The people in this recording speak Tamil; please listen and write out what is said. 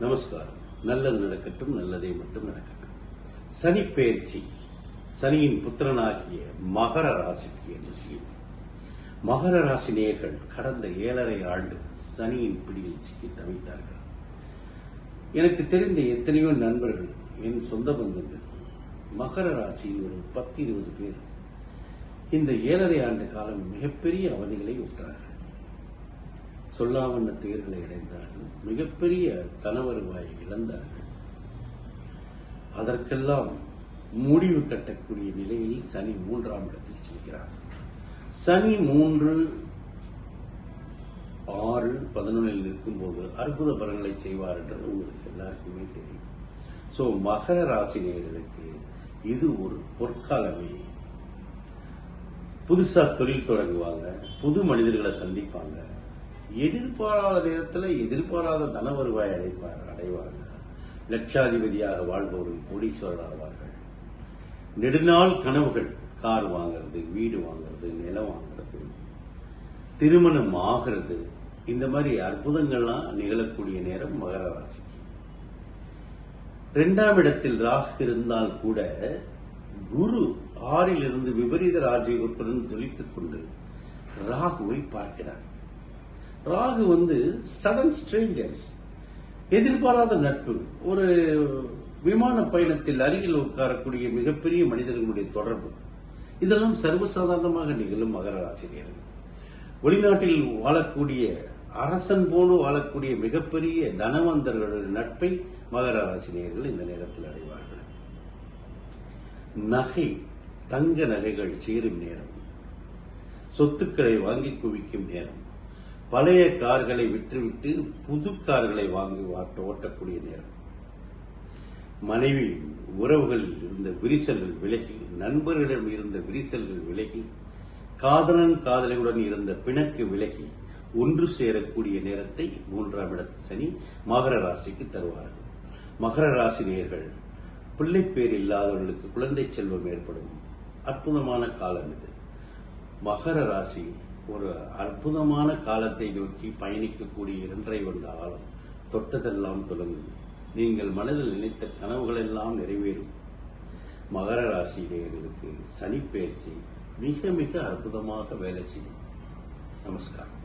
நமஸ்காரம். நல்லது நடக்கட்டும் நல்லதே மட்டும் நடக்கட்டும். சனி பயிற்சி சனியின் புத்திரனாகிய மகர ராசிக்கு என்ன செய்யும்? மகர ராசி நேயர்கள் கடந்த ஏழரை ஆண்டு சனியின் பிடியில் சிக்கி தவித்தார்கள். எனக்கு தெரிந்த எத்தனையோ நண்பர்கள் என் சொந்த பந்தங்கள் மகர ராசியில் ஒரு பத்து இருபது பேர் இந்த ஏழரை ஆண்டு காலம் மிகப்பெரிய அவதிகளை உற்றார்கள். சொல்லாவண்ண துயர்களை அடைந்தார்கள். மிகப்பெரிய தனவருவாயை இழந்தார்கள். அதற்கெல்லாம் முடிவு கட்டக்கூடிய நிலையில் சனி மூன்றாம் இடத்தில் செல்கிறார். சனி மூன்று ஆறு பதினொன்றில் நிற்கும்போது அற்புத பலன்களை செய்வார் என்று உங்களுக்கு எல்லாருக்குமே தெரியும். ஸோ மகர ராசி நேர்களுக்கு இது ஒரு பொற்காலமே. புதுசாக தொழில் தொடங்குவாங்க புது மனிதர்களை சந்திப்பாங்க. எதிர்பாராத நேரத்தில் எதிர்பாராத தன வருவாய் அடைப்பார் அடைவார்கள். லட்சாதிபதியாக வாழ்பவர்கள் கோடீஸ்வரர் ஆவார்கள். நெடுநாள் கனவுகள் கார் வாங்குறது வீடு வாங்குறது நிலம் வாங்குறது திருமணம் ஆகிறது. இந்த மாதிரி அற்புதங்கள்லாம் நிகழக்கூடிய நேரம் மகர ராசிக்கு. இரண்டாம் இடத்தில் ராகு இருந்தால் கூட குரு ஆறில் இருந்து விபரீத ராஜயோகத்துடன் ஜொலித்துக் கொண்டு ராகுவை பார்க்கிறார். ராகு வந்து சடன் ஸ்ட்ரேஞ்சர்ஸ் எதிர்பாராத நட்பு. ஒரு விமான பயணத்தில் அருகில் உட்காரக்கூடிய மிகப்பெரிய மனிதர்களுடைய தொடர்பு. இதெல்லாம் சர்வசாதாரணமாக நிகழும் மகர ராசினியர்கள். வெளிநாட்டில் வாழக்கூடிய அரசன் போன்று வாழக்கூடிய மிகப்பெரிய தனவந்தர்களுடைய நட்பை மகர ராசினியர்கள் இந்த நேரத்தில் அடைவார்கள். நகை தங்க நகைகள் சேரும் நேரம். சொத்துக்களை வாங்கி குவிக்கும் நேரம். பழைய கார்களை விற்றுவிட்டு புது கார்களை வாங்கி ஓட்டக்கூடிய நேரம். மனைவி உறவுகளில் இருந்த விரிசல்கள் விலகி நண்பர்களிடம் இருந்த விரிசல்கள் விலகி காதலன் காதலியுடன் இருந்த பிணக்கு விலகி ஒன்று சேரக்கூடிய நேரத்தை மூன்றாம் இடத்து சனி மகர ராசிக்கு தருவார்கள் மகர ராசினியர்கள் பிள்ளைப்பேர் இல்லாதவர்களுக்கு குழந்தை செல்வம் ஏற்படும் அற்புதமான காலம் இது. மகர ராசி ஒரு அற்புதமான காலத்தை நோக்கி பயணிக்கக்கூடிய இரண்டரை வந்த காலம் தொட்டதெல்லாம் தொடங்கும் நீங்கள் மனதில் நினைத்த கனவுகள் எல்லாம் நிறைவேறும். மகர ராசி சனிப்பெயர்ச்சி மிக மிக அற்புதமாக வேலை செய்யும். நமஸ்காரம்.